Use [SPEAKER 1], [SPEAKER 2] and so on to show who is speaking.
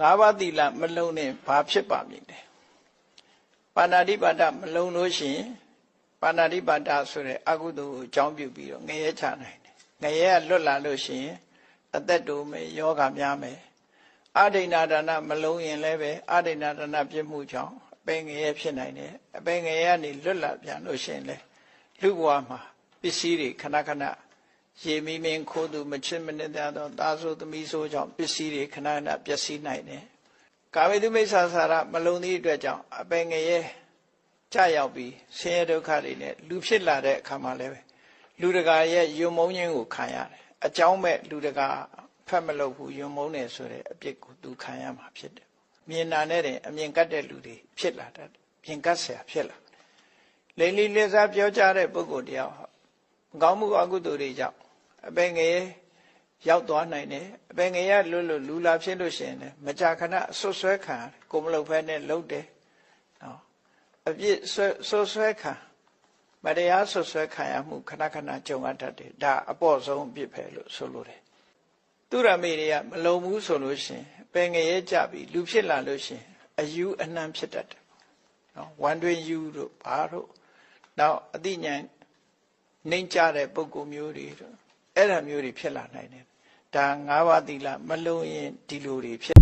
[SPEAKER 1] ငါးပါးသီလမလုံးနဲ့ဘာဖြစ်ပါမည်လဲပါဏာတိပါဒမလုံးလို့ရှိရင်ပါဏာတိပါဒဆိုတဲ့အကုသိုလ်ကိုအကြောင်းပြုပြီးတော့ငရဲချနိုင်တယ်ငရဲကလွတ်လာလို့ရှိရင်အသက်တိုးမယ်ယောဂများမယ်အဒိဏဒါနမလုံးရင်လည်းပဲအဒိဏဒါနပြစ်မှုကြောင့်အပင်ငရဲဖြစ်နိုင်တယ်အပင်ငရဲကနေလွတ်လာပြန်လို့ရှိရင်လည်းလူဘဝမှာပစ္စည်းတွေခဏခဏ ရေမီမင်းခိုးသူမချစ်မနစ်တတ်သောသားဆိုသမီးဆိုကြောင့်ပစ္စည်းတွေခဏခဏပျက်စီးနိုင်တယ်။ကာမိတုမိစ္ဆာစာရမလုံသည့်အတွက်ကြောင့်အပင်ငရဲကြရောက်ပြီးဆင်းရဲဒုက္ခတွေနဲ့လူဖြစ်လာတဲ့အခါမှာလည်းလူတကာရဲ့ယုံမုန်းခြင်းကိုခံရတယ်။အကြောင်းမဲ့လူတကာဖက်မလုပ်ဘူးယုံမုန်းတယ်ဆိုတဲ့အပြစ်ကိုသူခံရမှာဖြစ်တယ်။မြင်နာနဲ့တဲ့အမြင်ကတ်တဲ့လူတွေဖြစ်လာတတ်တယ်။ပြင်ကတ်ဆရာဖြစ်လာတယ်။လိမ့်လိလက်စားပြောကြတဲ့ပုဂ္ဂိုလ်တရားကောင်းမှုအကုသိုလ်တွေကြောင့် အပင်ငယ်ရောက်သွားနိုင်တယ်အပင်ငယ်ရလွတ်လွတ်လူလာဖြစ်လို့ရှိရင်လည်းမကြာခဏဆွဆွဲခံကိုမလုပ်ဖဲနဲ့လှုပ်တယ်နော်အပြစ်ဆွဆွဆွဲခံမတရားဆွဆွဲခံရမှုခဏခဏကြုံရတတ်တယ်ဒါအပေါ့ဆုံးအပြစ်ပဲလို့ဆိုလိုတယ်သူရမေတွေကမလုံဘူးဆိုလို့ရှိရင်ပင်ငရဲကြပြီးလူဖြစ်လာလို့ရှိရင်အယူအနှံဖြစ်တတ်တယ်နော်ဝမ်တွင်ယူတို့ဘာတို့နောက်အတိညာဏ်နှိမ့်ကြတဲ့ပုံကိုမျိုးတွေတို့ အဲ့ဒါမျိုးတွေဖြစ်လာနိုင်တယ်ဒါ၅ပါးသီလမလုံးရင်ဒီလိုတွေဖြစ်